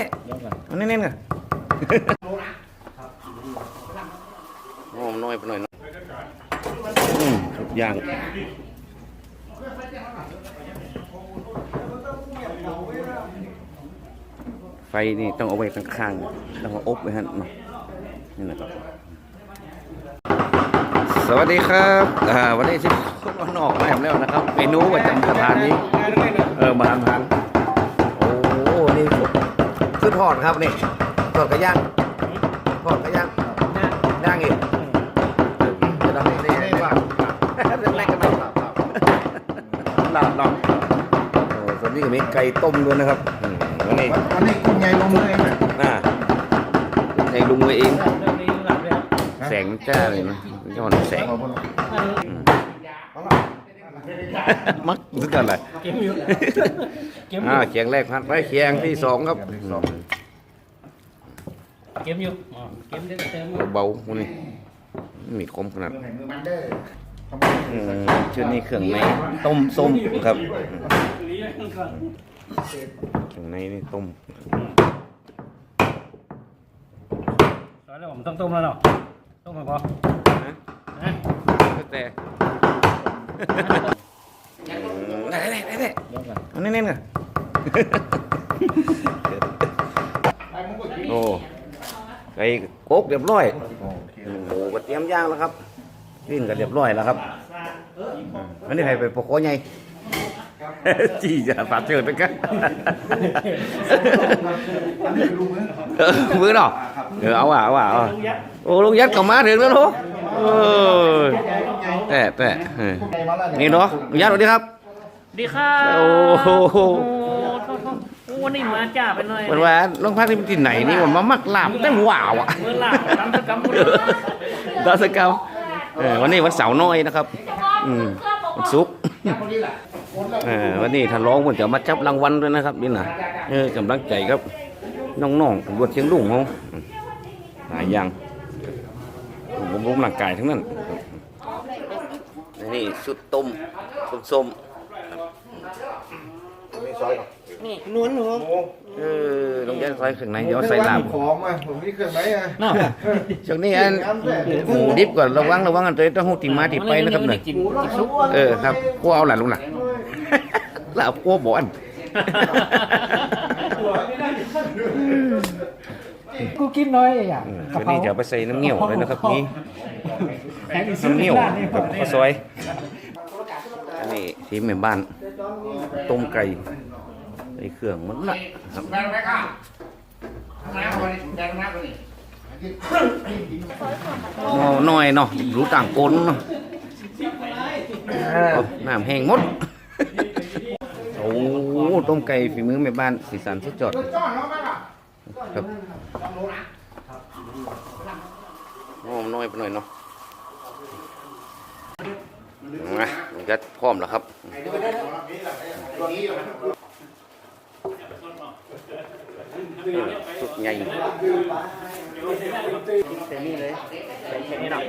ได้เอาเน้นๆกันหอมน้อยไปหน่อยเนาะอืมทุกอย่างไฟนี่ต้องเอาไว้ข้างๆต้องเอาอบไว้ฮะเนาะนี่นะครับ สวัสดีครับอ่าวันนี้ชิมคนออกมาแล้วนะครับ เมนูประจำสถานนี้ เออ มาทานทานโอ้โหนี่คือ ทอดครับนี่ทอดกระย่างทอดกระย่างย่างอีกจะทำนี่นี่ว่าแรกๆกันไหมลาบลาบโอ้ส่วนนี้ก็มีไก่ต้มด้วยนะครับอืมวันนี้วันนี้คุณยายลงมือเองนะน่าในลุงไว้เอง แสงมันจ้าเลยนะย้อนแสง ขอบคุณอืมมักนึกอะไรเก็บอยู่เก็บออ่ายู่เคียงแรกพัดไว้เคียงที่สองครับเก็บอยู่อ๋อเก็บได้เติมเบาๆพวกนี้มีคมขนาดมือไหนมือมันเด้อทำไมอืมชุดนี้เครื่องในต้มส้มครับเครื่องในนี่ต้มตอนแรกผมต้องต้มแล้วเนาะต้มไปพอนะนะ แต่ ได้ได้ได้ได้เอาเน้นๆกันโอ้ไก่โกกเรียบร้อยหมูก็เตรียมย่างแล้วครับกินกันเรียบร้อยแล้วครับอันนี้ใครไปปกโคใหญ่จีจะฝากเชิญไปกันอันนี้ดูมือเออมือเนาะเออเอาว่ะเอาว่ะเอาว่ะโอ้ลุงยัดกลับมาถึงแล้วเนาะเออแต่แต่เออคุณยายมาแล้วนี่เนาะลุงยัดสวัสดีครับ ดีค่ะโอ้โห โอ้โทษโอ้นี่มาจ้าไปเลยวันว่าน้องพักนี่มันที่ไหนนี่มันมามักลาบแต่หว่าวอะเมื่อหลับตามสกรรมหมดเลยดาวสกาวเออวันนี้วันเสาร์น้อยนะครับ อืมวันศุกร์เออวันนี้ท่านร้องมันจะมาจับรางวัลด้วยนะครับนี่นะเออกำลังใจครับน้องๆตำรวจเชียงลุงเขาอืมหลายอย่างบำรุงร่างกายทั้งนั้น นี่ชุดต้มส้ม มีซอยนี่นวลหนูๆเออลงยันใส่เครื่องในเดี๋ยวใส่ลาบของอะผมนี่เครื่องไหนอะเนาะช่วงนี้อันหมูดิบก่อนระวังระวังกันตัวต้องหูติมาติไปนะครับเนี่ยกินกินซุปเออครับกลัวเอาหลานลุงหล่ะหลานกลัวบ่อนกูกินน้อยอะอืมคืนนี้จะเอาไปใส่น้ำเงี้ยวเลยนะครับนี่น้ำเงี้ยวกับข้าวซอยอันนี้ที่แม่บ้าน ต้มไก่ใส่เครื่องมันนะครับแม่ไหมค่ะทำไมเอาไปแดงมากเลยนอน้อยเนาะรู้ต่างกลเนาะเอาน้ำแห้งหมดโอ้ต้มไก่ฝีมือแม่บ้านสีสันสุดยอดจ้อนเขาไหมล่ะครับหอมน้อยไปหน่อยเนาะ มาผมจะพร้อมแล้วครับ สุดใหญ่แต่นี่เลยใส่แค่นี้เนาะ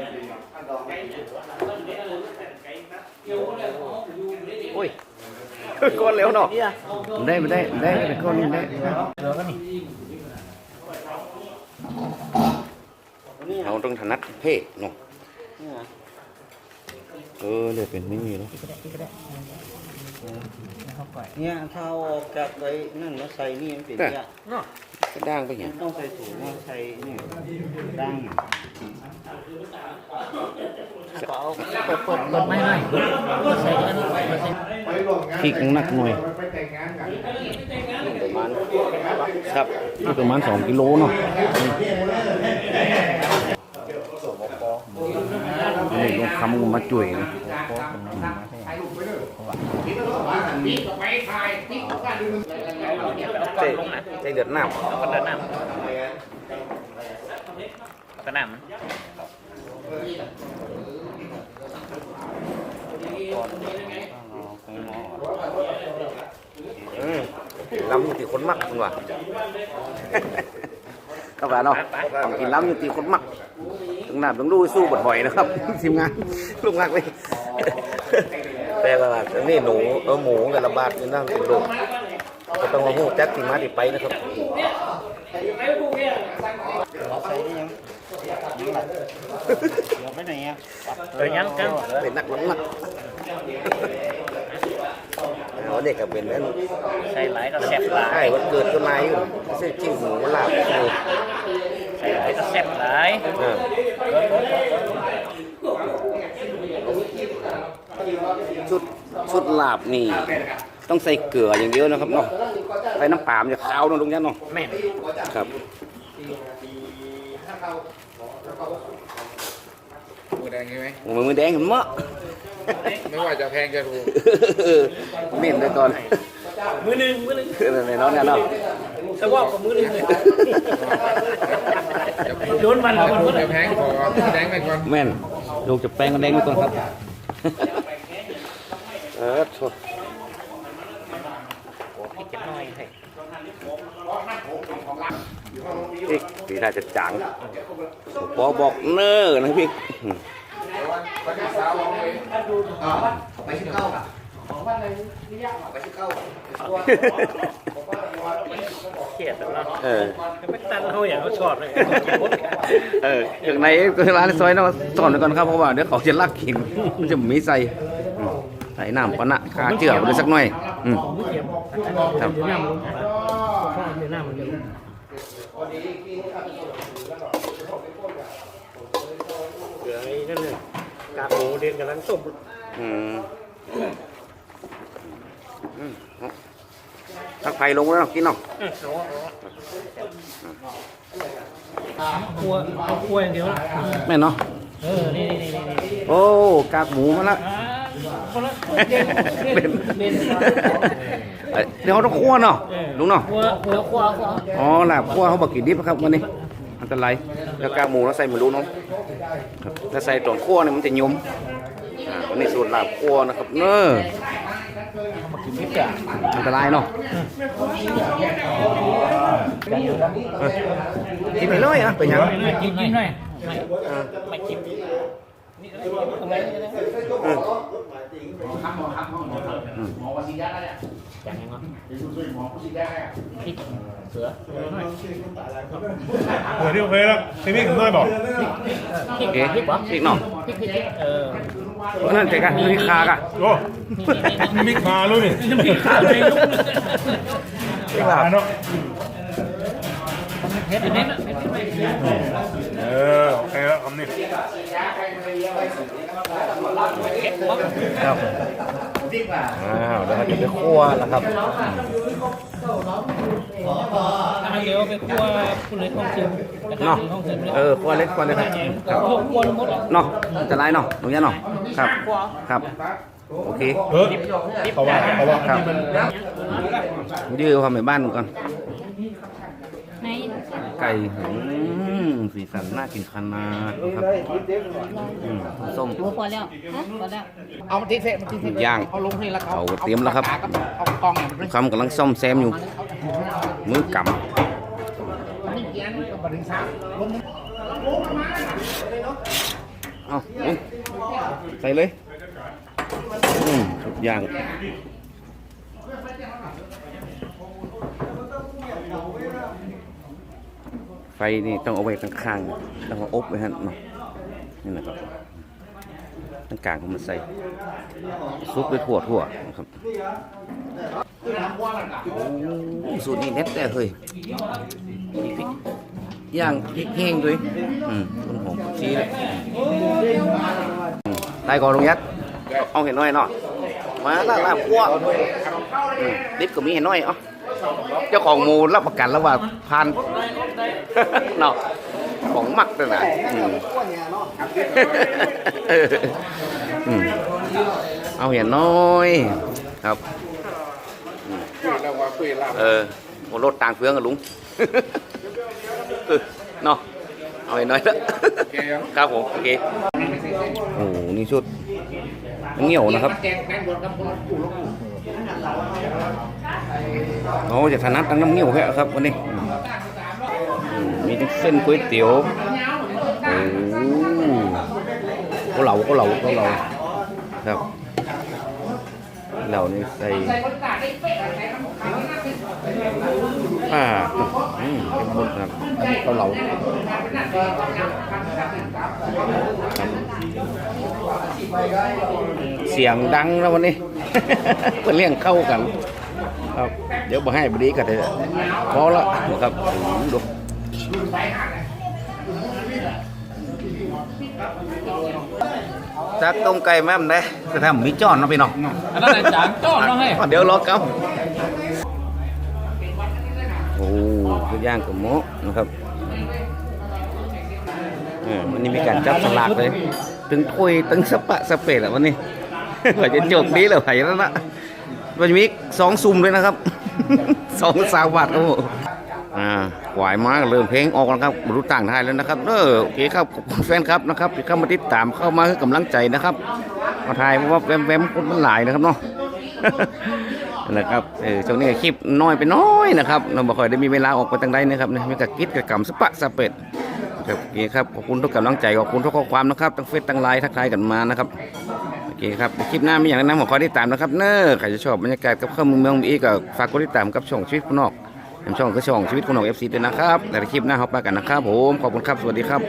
โอ้ยก้อนเร็วเนาะได้ไม่ได้ได้แต่ก้อนนี้ได้เราต้องถนัดเพ่เนาะ เออเดี๋ยวเป็นไม่มีแล้วเนี่ยถ้าเอาออกจากไอ้นั่นมาใส่นี่มันเป็นยากก็ด่างไปอย่างต้องใส่ถุงมาใส่นี่ดังก็เอาเปิดเปิดเปิดไม่ได้ใส่อันนี้ใส่ไปหลงงานพริกหนักหน่อยไปแต่งงานกันประมาณครับนี่ประมาณสองกิโลเนาะ นี่ลงคำมาจุ่ยนะเจ๊เจ๊เดือดน้ำกระน้ำกระน้ำอืมล้ำอยู่ที่คนมักคุณว่าก็ว่าเนาะต้องกินล้ำอยู่ที่คนมัก ต้องน้ำต้องดูสู้บดหอยนะครับทีมงานลูกมักเลยแต่ละนี่หนูเออหมูกับระบาดนี่นั่งเป็นโรคก็ต้องมาหูจักที่มาที่ไปนะครับใส่ได้ยังยังหลับเดี๋ยวไปไหนอะเออยังกันเป็นนักหลังนักเอาเด็กก็เป็นนั่นใส่หลายก็แซ่บหลาใช่ยวันเกิดก็นายอยู่ซื้อจิ้มหมูลาบ แซ่บหลายเออชุดชุดลาบนี่ ต้องใส่เกลืออย่างเดียวนะครับเนาะใส่น้ำปลามันจะขาวเนาะลุงยันเนาะแม่นครับมือแดงใช่ไหมโอ้มือแดงเห็นมั้ยไม่ว่าจะแพงจะถูกเม่นเลยก่อนมือหนึงมือหนึงคืออะไรเนาะเนี่ยเนาะแต่ว่าก็มือหนึงเลย โดนมันจะมันถูมืกอหนึจะงแพงขอแดงไปก่อนแม่นลูกจะแปลงกันแดงไว้ก่อนครับเออโทษเก็บน้อยให้พี่สีท่าจะจางปอบอกเน้อนะพี่เครียดแล้วเนาะเออไม่ตันเขาอย่างเขาชอบเลยเอออย่างในร้านซอยเนาะสอนไว้ก่อนครับเพราะว่าเดี๋ยวเขาจะลักกินมันจะมีใส่อืมใส่น้ำปะนะคาเจือไปเลยสักหน่อยอืมมือเก็บครับเดี๋ยวน้ำลงข้าวเดี๋ยวน้ำมันจะลงเหลือไอ้นั่นเลยกากหมูเด่นกำลังต้มอืมอืม ทักไผ่ลงแล้วเนาะกินเนาะครัวเอาครัวอย่างเดียวละแม่นเนาะเออ นี่นี่นี่นี่โอ้กากหมูมาละอ่าคนละเป็เป็นนเป็นเอ้ยเดี๋ยวเขาต้องคั่วเนาะลุงเนาะครัวครัวครัวครัวอ๋อลาบคั่วเขาบอกกี่ดิบครับวันนี้อันตรายแล้วกากหมูเราใส่ไม่รู้เนาะครับถ้าใส่ตอนคั่วเนี่ยมันจะยมอ่าวันนี้สูตรลาบคั่วนะครับเนอะ นิดจ้ะอันตรายเนาะเออกินไปเลยอะเป็นยังไม่กินหน่อยไม่ไม่กินหมอวชิยะแล้วเนี่ยอย่างนี้เนาะหมอวชิยะเนี่ยพริกเสือหน่อยเออที่โอเคแล้วพี่พี่ถึงด้วยบอกพริกเอ๊ะพริกวะอีกเนาะพริกพริกพริกเออ นั่นใจกันนี่คากะโอ้มีมิกมาแล้วนี่น้ำพริกข้าวเลยลูกนี่ลาบเนาะเผ็ดเผ็ดเผ็ดเผ็ดเออโอเคแล้วคำนี้ครับ อ้าวแล้วก็จะไปคั่วแล้วครับอันเดียวไปคั่วคุณเลยห้องซึมแล้วก็เนาะห้องซึมเลยเออคั่วเล็กคั่วเล็กครับครับคั่วคั่วหมดแล้วเนาะจะไรเนาะตรงนี้เนาะครับครับโอเคเออเขาว่าเขาว่าครับยื้อความในบ้านก่อน ไหนไก่อืมสีสันน่ากินขนาดครับอืมส้ม โอ้พอแล้วฮะพอแล้วเอามาทิ้งเสร็จมันทิ้งเสร็จย่างเอาลงนี่แล้วเอาเตรียมแล้วครับ เอากองเนี่ยมันคำกำลังซ่อมแซมอยู่ มือกนี่เกียร์นี่ก็บริษัทลงำเอาลุงใส่เลยอืมทุกอย่าง ฟนี่ต้องเอาไว้ข้างๆต้องเอาอบไว้ฮะเนาะนี่นะครับตั้งกลางของมันใส่ซุปด้วยถั่วถั่วนะครับสูตรนี้เน็ตแต่เฮ้ยย่างพริกแห้งด้วยอืมต้นหอมกชีเลยอืมตายก่อนลุงยัดเอาเห็นน้อยเนาะมาลาลาบัวอืมดิบก็มีเห็นน้อยเอะเจ้าของหมูรับประกันแล้วว่าพัน เนาะของมักเลยนะอืมเอออืมเอาเห็นน้อยครับคุยแล้วว่าคุยลาบเออโอ้รถต่างเฟืองกับลุงเออเนาะเอาเห็นน้อยแล้วโอเคครับครับผมโอเคโอ้โหนี่ชุดเหนียวนะครับแกงแกงบนครับคนกูลงโอ้จะถนัดตั้งน้ำเหนียวแค่ครับวันนี้อื มีทั้งเส้นก๋วยเตี๋ยวโอ้ก็เหลาก็เหลาก็เหลาครับเหลานี่ใส่ใส่คนตาได้เป๊ะใส่อ่าอืมเป็นบนครับอันนี้เกาเหลาเสียงดังแล้ววันนี้เพื่อเลี้ยงเข้ากันครับเดี๋ยวมาให้บดีกันเลยพอละครับดู จากต้มไก่แม่มได้จะทำมีจ้อนเนาะพี่น้องอันนั้นไหนจานจ้อนเนาะให้เดี๋ยวรอครับโอ้คือย่างกับหมูนะครับเออวันนี้มีการจับสลากเลยตึงถ้วยตึงสปะสเปดอะวันนี้ว่าจะจบนี้เลยไผ่แล้วนะมันจะมีสองซุ่มเลยนะครับสองสาวบาทครับผมอ่า หวายมากเริ่มเพลงออกแล้วครับรู้ต่างไทยแล้วนะครับเออโอเคครับขอบคุณแฟนครับนะครับที่เข้ามาติดตามเข้ามาให้กำลังใจนะครับมาถ่ายเพราะว่าแวมๆคนมันหลายนะครับเนาะนะครับเออช่วงนี้คลิปน้อยไปน้อยนะครับเราบ่ค่อยได้มีเวลาออกไปทางใดนะครับนี่ยมีกับกิจกับกรรมสปะสเปดครับโอเคครับขอบคุณทุกกำลังใจขอบคุณทุกข้อความนะครับทั้งเฟซทั้งไลน์ทักทายกันมานะครับโอเคครับคลิปหน้ามีอย่างนั้นนะผมขอติดตามนะครับเน้อใครจะชอบบรรยากาศกับข้าวเมืองเมืองอีกก็ฝากกดติดตามกับช่องชีวิตนอก ช่องก็ช่องชีวิตคนนอกเอฟซีด้วยนะครับแต่คลิปหน้าเขาไปกันนะครับผมขอบคุณครับสวัสดีครับ